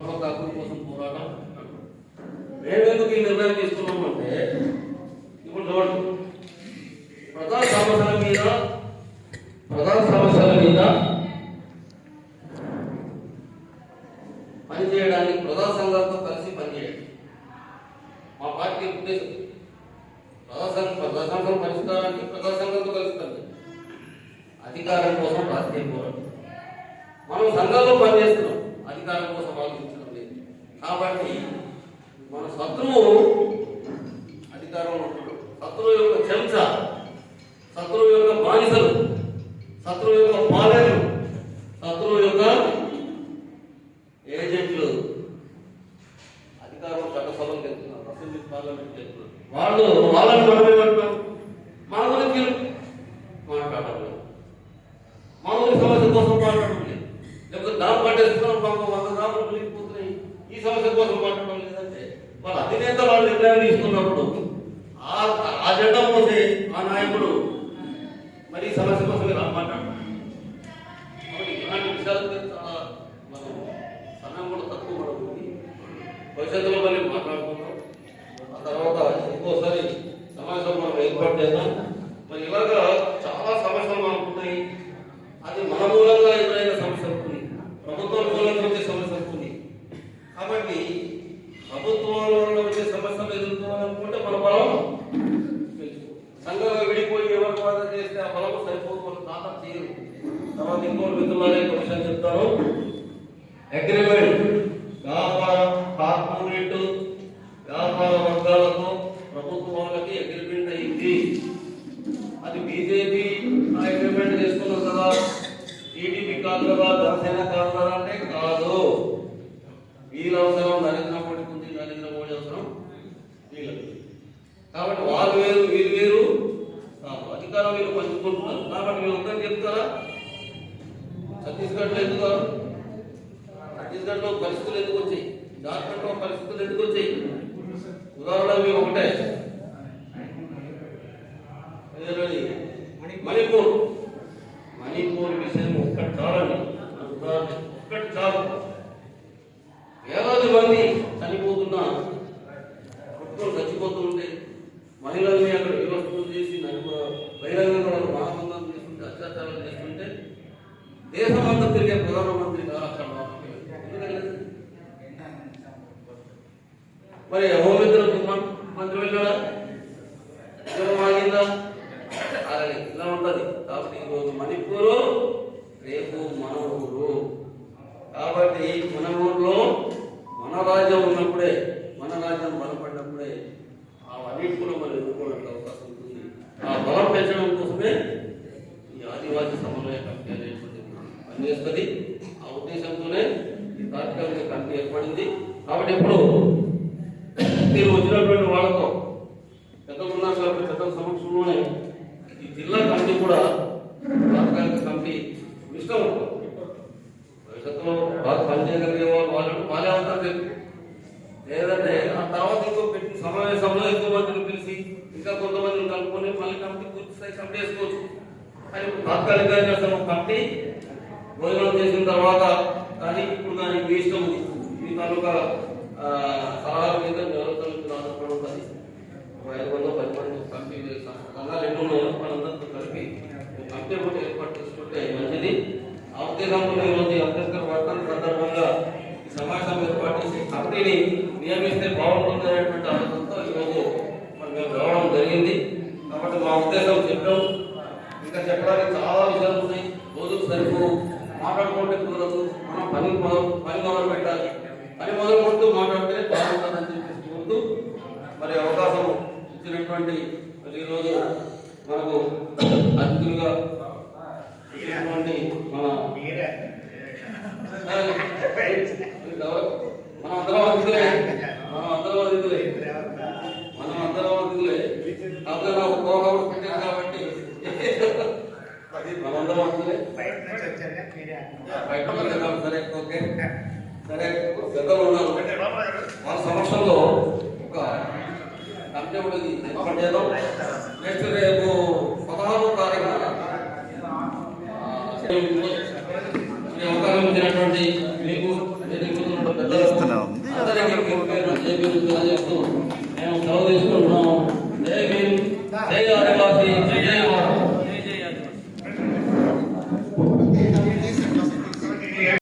ఒక కోసం పోరాటం. మేమెందుకు ఈ నిర్ణయం తీసుకున్నామంటే ఇప్పుడు చూడండి. ప్రజా సమస్యల మీద ప్రధాన సమస్యల మీద పనిచేయడానికి ప్రధాన సంఘాలతో కలిసి పనిచేయండి. మా పార్టీ ఉద్దేశం. ప్రజా సంఘం ప్రజా సంఘం పరిష్కారానికి ప్రజా సంఘంతో కలిసి పనిచేయండి. అధికారం కోసం రాజకీయ పోరాటం. మనం సంఘంలో పనిచేస్తున్నాం అధికారం కోసం ఆలోచించడం లేదు కాబట్టి మన శత్రువు అధికారంలో ఉంటాడు. శత్రువు యొక్క చెంచ శత్రువు యొక్క బానిసలు శత్రువు యొక్క పాలకులు శత్రువు యొక్క ఏజెంట్లు. అధికారం చట్టసభలు వెళ్తున్నారు అసెంబ్లీ పార్లమెంట్ వెళ్తున్నారు వాళ్ళు వాళ్ళని మనం ఈ సమస్య కోసం మాట్లాడడం లేదంటే వాళ్ళ అధినేత వాళ్ళు నిర్ణయం తీసుకున్నప్పుడు ఆ ఆ జెండా పోతే ఆ నాయకుడు మరి ఈ సమస్య కోసం మీరు మాట్లాడతాం కాబట్టి ఇలాంటి విషయాల మీద చాలా మనం సమయం కూడా తక్కువ పడుతుంది భవిష్యత్తులో మళ్ళీ మాట్లాడుకుంటాం ఆ తర్వాత ఇంకోసారి సమావేశం మనం ఏర్పాటు చేద్దాం. మరి ఇలాగా చాలా సమస్యలు మనకు ఉన్నాయి. అది మన మూలంగా ఎదురైన సమస్యలు కొన్ని ప్రభుత్వం మూలంగా వచ్చే సమస్యలు కొన్ని కాబట్టి ప్రభుత్వాల వల్ల వచ్చే సమస్యలు ఎదుర్కోవాలనుకుంటే మన బలం సంఘంగా విడిపోయి ఎవరు బాధ చేస్తే ఆ బలం సరిపోదు వాళ్ళు దాకా చేయరు తర్వాత ఇంకోటి మిత్రులారా ఇంకో విషయం చెప్తాను. అగ్రిమెంట్ వ్యాపార కార్పొరేట్ వ్యాపార వర్గాలతో ప్రభుత్వం వాళ్ళకి అగ్రిమెంట్ అయింది. అది బీజేపీ ఆ అగ్రిమెంట్ చేసుకున్నారు కదా. టీడీపీ కాదు కదా జనసేన కాకుండా అంటే కాదు. వీళ్ళ అవసరం నరేంద్ర మోడీకి ఉంది నరేంద్ర మోడీ అవసరం వీళ్ళకి. కాబట్టి వాళ్ళు వేరు వీరు వేరు కాదు అధికారం వీళ్ళు పంచుకుంటున్నారు కాబట్టి వీళ్ళు ఉందని చెప్తారా ఛత్తీస్గఢ్లో ఎందుకు కాదు? ఛత్తీస్గఢ్లో పరిస్థితులు ఎందుకు వచ్చాయి? జార్ఖండ్లో పరిస్థితులు ఎందుకు వచ్చాయి? ఉదాహరణ మీరు ఒకటే. మరి హోంమంత్రి మంత్రి వెళ్ళాడా ఉద్యోగం ఆగిందా? అలాగే ఇలా ఉంటది. కాబట్టి ఈరోజు మణిపూరు రేపు మన ఊరు కాబట్టి మన ఊర్లో మన రాజ్యం ఉన్నప్పుడే మన రాజ్యం బలపడినప్పుడే ఆ అన్నింటిలో మనం ఎదుర్కోవడానికి అవకాశం ఉంటుంది ఆ బలం పెంచడం కోసమే ఈ ఆదివాసీ సమన్వయ కమిటీ అనేటువంటి పనిచేస్తుంది. ఆ ఉద్దేశంతోనే ఈ తాత్కాలిక కమిటీ ఏర్పడింది. కాబట్టి ఇప్పుడు మీరు వచ్చినటువంటి వాళ్ళతో పెద్దలు కాబట్టి పెద్దల సమక్షంలోనే ఈ జిల్లా కమిటీ కూడా తాత్కాలిక కమిటీ ఇష్టం భవిష్యత్తులో బాగా పనిచేయగలిగే వాళ్ళు వాళ్ళు వాళ్ళే అవుతారు తెలుసు లేదంటే ఆ తర్వాత ఇంకో పెట్టిన సమావేశంలో ఎక్కువ మందిని పిలిచి ఇంకా కొంతమందిని కలుపుకొని మళ్ళీ కమిటీ పూర్తి స్థాయి కమిటీ వేసుకోవచ్చు. కానీ తాత్కాలికంగా చేస్తాం? ఒక కమిటీ భోజనం చేసిన తర్వాత కానీ ఇప్పుడు దానికి మీ ఇష్టం ఉంది. మీ తాలూకా సలహాల మీద నిరంతరం ఆలోచనలు ఆధారపడి ఉంటుంది ఐదు వందల పది మంది కమిటీ సంఘాలు ఎన్ని ఉన్నాయో వాళ్ళందరితో కలిపి ఒక కమిటీ ఒకటి ఏర్పాటు చేసుకుంటే మంచిది. ఆ ఉద్దేశంతో ఈరోజు అంబేద్కర్ వర్ధన్ సందర్భంగా ఈ సమావేశం ఏర్పాటు చేసి కమిటీని నియమిస్తే బాగుంటుంది అనేటువంటి ఆలోచనతో ఈరోజు మేము రావడం జరిగింది. కాబట్టి మా ఉద్దేశం చెప్పాం. ఇంకా చెప్పడానికి చాలా విషయాలు ఉన్నాయి. రోజుకు సరిపో మాట్లాడుకుంటే కుదరదు. మనం పని పని మొదలు పెట్టాలి పని మొదలు ఇచ్చినటువంటి మరి ఈరోజు మనకు అతిథులుగా ఇచ్చినటువంటి మన మనం అందరం అతిథులే. మనం అందరం అతిథులే. మనం అందరం అతిథులే. కాకపోతే నాకు ప్రోగ్రామ్ పెట్టారు కాబట్టి అది మనందరం అతిథులే బయట సరే ఓకే. సరే పెద్దలు ఉన్నారు. మన సమక్షంలో ఒక కమిటీ ఒకటి ఏర్పాటు చేద్దాం నెక్స్ట్ రేపు పదహారో తారీఖున అవకాశం ఇచ్చినటువంటి